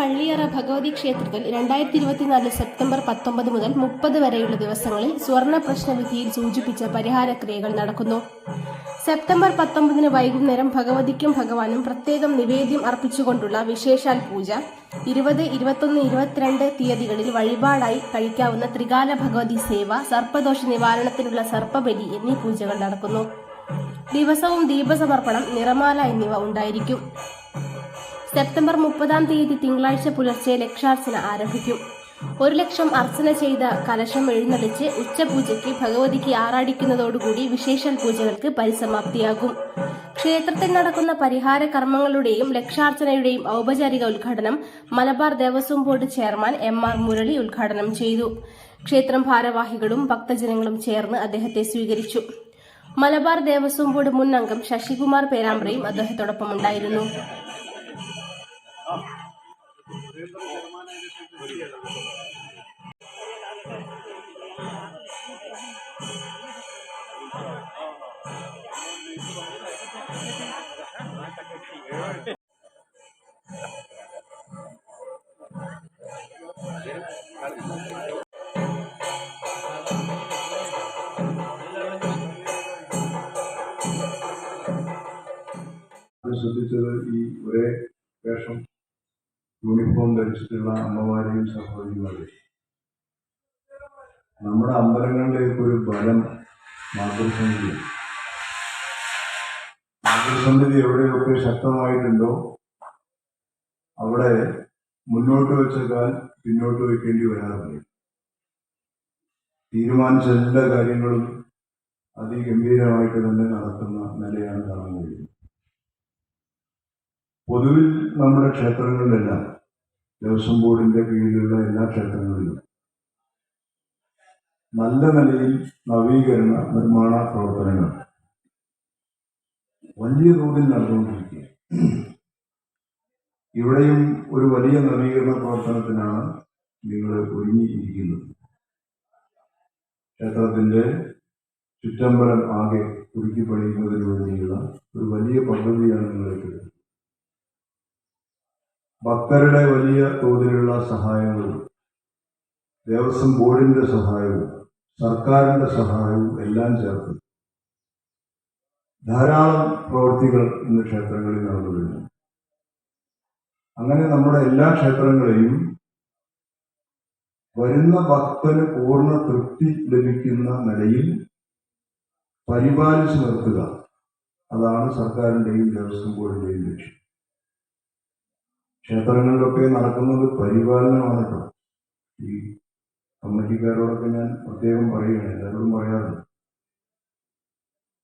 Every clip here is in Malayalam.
പള്ളിയറ ഭഗവതി ക്ഷേത്രത്തിൽ രണ്ടായിരത്തി ഇരുപത്തിനാല് സെപ്റ്റംബർ പത്തൊമ്പത് മുതൽ മുപ്പത് വരെയുള്ള ദിവസങ്ങളിൽ സ്വർണ പ്രശ്നവിധിയിൽ സൂചിപ്പിച്ച പരിഹാര ക്രിയകൾ നടക്കുന്നു. സെപ്റ്റംബർ പത്തൊമ്പതിന് വൈകുന്നേരം ഭഗവതിക്കും ഭഗവാനും പ്രത്യേകം നിവേദ്യം അർപ്പിച്ചുകൊണ്ടുള്ള വിശേഷാൽ പൂജ ഇരുപത് ഇരുപത്തൊന്ന് ഇരുപത്തിരണ്ട് തീയതികളിൽ വഴിപാടായി കഴിക്കാവുന്ന ത്രികാല ഭഗവതി സേവ സർപ്പദോഷ നിവാരണത്തിനുള്ള സർപ്പബലി എന്നീ പൂജകൾ നടക്കുന്നു. ദിവസവും ദീപസമർപ്പണം നിറമാല എന്നിവ ഉണ്ടായിരിക്കും. സെപ്റ്റംബർ മുപ്പതാം തീയതി തിങ്കളാഴ്ച പുലർച്ചെ ലക്ഷാർച്ചന ആരംഭിക്കും. ഒരു ലക്ഷം അർച്ചന ചെയ്ത കലശം എഴുന്നള്ളിച്ച് ഉച്ചപൂജയ്ക്ക് ഭഗവതിക്ക് ആറാടിക്കുന്നതോടുകൂടി വിശേഷൽ പൂജകൾക്ക് പരിസമാപ്തിയാകും. ക്ഷേത്രത്തിൽ നടക്കുന്ന പരിഹാര കർമ്മങ്ങളുടെയും ലക്ഷാർച്ചനയുടെയും ഔപചാരിക ഉദ്ഘാടനം Malabar Devaswom board chairman M R Murali ഉദ്ഘാടനം ചെയ്തു. ക്ഷേത്രം ഭാരവാഹികളും ഭക്തജനങ്ങളും ചേർന്ന് അദ്ദേഹത്തെ സ്വീകരിച്ചു. മലബാർ ദേവസ്വം ബോർഡ് മുൻ അംഗം ശശികുമാർ പേരാമ്പ്രയും അദ്ദേഹത്തോടൊപ്പം ഉണ്ടായിരുന്നു അത് ശ്രദ്ധിച്ചത് ഈ ഒരേ വേഷം യൂണിഫോം ധരിച്ചിട്ടുള്ള അമ്മമാരെയും സഹോദരിമാരെയും. നമ്മുടെ അമ്പലങ്ങളിലേക്ക് ഒരു ബലം മാതൃസമിതി മാതൃസമിതി എവിടെയൊക്കെ ശക്തമായിട്ടുണ്ടോ അവിടെ മുന്നോട്ട് വെച്ച കാൽ പിന്നോട്ട് വെക്കേണ്ടി വരാറുണ്ട്. തീരുമാനിച്ച എല്ലാ കാര്യങ്ങളും അതിഗംഭീരമായിട്ട് തന്നെ നടത്തുന്ന നിലയാണ് കാണാൻ കഴിയുന്നത് പൊതുവിൽ നമ്മുടെ ക്ഷേത്രങ്ങളിലെല്ലാം ദേവസ്വം ബോർഡിന്റെ കീഴിലുള്ള എല്ലാ ക്ഷേത്രങ്ങളിലും നല്ല നിലയിൽ നവീകരണ നിർമ്മാണ പ്രവർത്തനങ്ങൾ വലിയ തോതിൽ നടന്നുകൊണ്ടിരിക്കുക ഇവിടെയും ഒരു വലിയ നവീകരണ പ്രവർത്തനത്തിനാണ് നിങ്ങൾ ഒരുങ്ങിയിരിക്കുന്നത്. ക്ഷേത്രത്തിന്റെ ചുറ്റമ്പലം ആകെ വേണ്ടിയുള്ള ഒരു വലിയ പദ്ധതിയാണ് നിങ്ങൾക്ക് ഭക്തരുടെ വലിയ തോതിലുള്ള സഹായങ്ങളും ദേവസ്വം ബോർഡിന്റെ സഹായവും സർക്കാരിന്റെ സഹായവും എല്ലാം ചേർത്ത് ധാരാളം പ്രവൃത്തികൾ ഇന്ന് ക്ഷേത്രങ്ങളിൽ നടന്നു വരുന്നു അങ്ങനെ നമ്മുടെ എല്ലാ ക്ഷേത്രങ്ങളെയും വരുന്ന ഭക്തന് പൂർണ തൃപ്തി ലഭിക്കുന്ന നിലയിൽ പരിപാലിച്ചു നിർത്തുക. അതാണ് സർക്കാരിന്റെയും ദേവസ്വം ബോർഡിന്റെയും ലക്ഷ്യം ക്ഷേത്രങ്ങളിലൊക്കെ നടക്കുന്നത് പരിപാലനമാണ് കേട്ടോ ഈ കമ്മിറ്റിക്കാരോടൊക്കെ ഞാൻ പ്രത്യേകം പറയുകയാണ് എല്ലാവരോടും പറയാറുണ്ട്.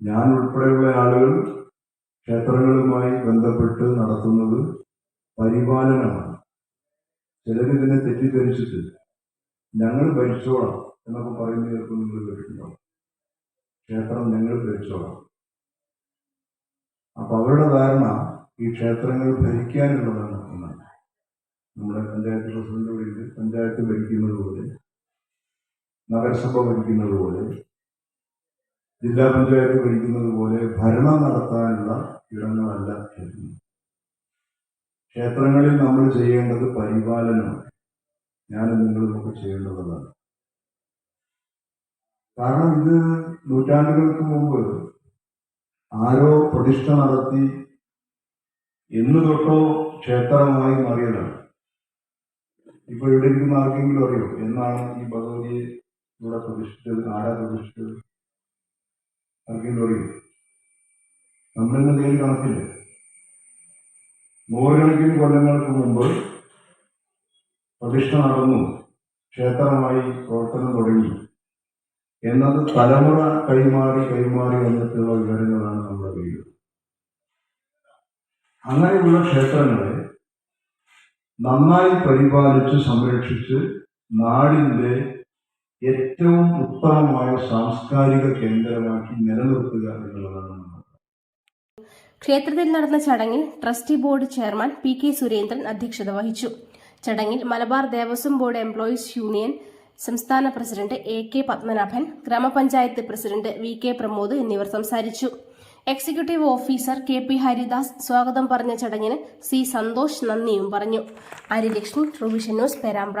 ഞാൻ ഉൾപ്പെടെയുള്ള ആളുകൾ ക്ഷേത്രങ്ങളുമായി ബന്ധപ്പെട്ട് നടത്തുന്നത് പരിപാലനമാണ്. ചിലരിതിനെ തെറ്റിദ്ധരിച്ചിട്ട് ഞങ്ങൾ ഭരിച്ചോളാം എന്നൊക്കെ പറയുന്ന ചിലപ്പോൾ നിങ്ങൾ കേട്ടിട്ടുണ്ടാവും. ക്ഷേത്രം ഞങ്ങൾ ഭരിച്ചോളാം. അപ്പൊ അവരുടെ ധാരണ ഈ ക്ഷേത്രങ്ങൾ ഭരിക്കാനുള്ളതാണ്. നമ്മുടെ പഞ്ചായത്ത് പ്രസിഡന്റ് വഴിയിൽ പഞ്ചായത്ത് ഭരിക്കുന്നത് പോലെ നഗരസഭ ഭരിക്കുന്നത് പോലെ ജില്ലാ പഞ്ചായത്ത് ഭരിക്കുന്നത് പോലെ ഭരണം നടത്താനുള്ള ഇടങ്ങളല്ല ക്ഷേത്രം. ക്ഷേത്രങ്ങളിൽ നമ്മൾ ചെയ്യേണ്ടത് പരിപാലനമാണ്. ഞാനും നിങ്ങളുമൊക്കെ ചെയ്യേണ്ടതാണ് കാരണം ഇത് നൂറ്റാണ്ടുകൾക്ക് മുമ്പ് ആരോ പ്രതിഷ്ഠ നടത്തി എന്ന് തൊട്ടോ ക്ഷേത്രമായി മാറിയതാണ്. ഇപ്പൊ ഇവിടെ ഇരിക്കുന്ന ആർക്കെങ്കിലും അറിയോ? എന്നാണ് ഈ ഭഗവതിയെ ഇവിടെ പ്രതിഷ്ഠിച്ചത്? ആരാ പ്രതിഷ്ഠിച്ചത്? ആർക്കെങ്കിലും അറിയോ? നമ്മളിന്ന് കയ്യിൽ കണക്കില്ല നൂറുകണക്കിന് കൊല്ലങ്ങൾക്ക് മുമ്പ് പ്രതിഷ്ഠ നടന്നു. ക്ഷേത്രമായി പ്രവർത്തനം തുടങ്ങി. എന്നത് തലമുറ കൈമാറി കൈമാറി വന്നിട്ടുള്ള വിവരങ്ങളാണ് നമ്മുടെ വീട്. അങ്ങനെയുള്ള ക്ഷേത്രങ്ങളെ നന്നായി പരിപാലിച്ച് സംരക്ഷിച്ച് നാടിന്റെ ഏറ്റവും ഉത്തമമായ സാംസ്കാരിക കേന്ദ്രമാക്കി നിലനിർത്തുക എന്നുള്ളതാണ് ക്ഷേത്രത്തിൽ നടന്ന ചടങ്ങിൽ trustee board chairman P K Surendran അധ്യക്ഷത വഹിച്ചു. ചടങ്ങിൽ Malabar Devaswom board employees union സംസ്ഥാന പ്രസിഡന്റ് എ കെ പത്മനാഭൻ ഗ്രാമപഞ്ചായത്ത് പ്രസിഡന്റ് വി കെ പ്രമോദ് എന്നിവർ സംസാരിച്ചു. Executive officer K P Haridas സ്വാഗതം പറഞ്ഞ ചടങ്ങിന് സി സന്തോഷ് നന്ദിയും പറഞ്ഞു. Arilakshmi Truevision news Perambra.